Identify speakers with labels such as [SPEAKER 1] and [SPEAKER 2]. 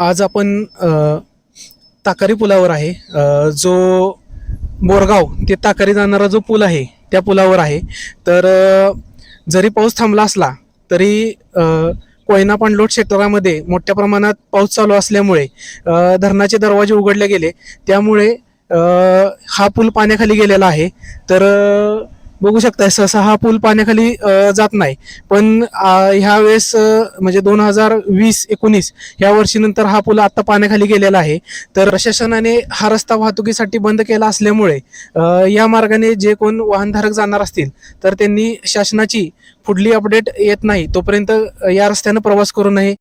[SPEAKER 1] आज आपण ताकारी पुलावर आहे. जो बोरगाव ते ताकारी जाणारा जो पूल आहे त्या पुलावर आहे. तर जरी पाऊस थांबला असला तरी कोयना पाणलोट क्षेत्रामध्ये मोठ्या प्रमाणात पाऊस चालू असल्यामुळे धरणाचे दरवाजे उघडले गेले. त्यामुळे हा पूल पाण्याखाली गेलेला आहे. तर बघू शकताय सहसा हा पूल पाण्याखाली जात नाही. पण ह्या वेळेस म्हणजे दोन हजार वीस एकोणीस या वर्षीनंतर हा पूल आता पाण्याखाली गेलेला आहे. तर प्रशासनाने हा रस्ता वाहतुकीसाठी बंद केला असल्यामुळे या मार्गाने जे कोण वाहनधारक जाणार असतील तर त्यांनी शासनाची पुढली अपडेट येत नाही. तोपर्यंत या रस्त्यानं प्रवास करू नये.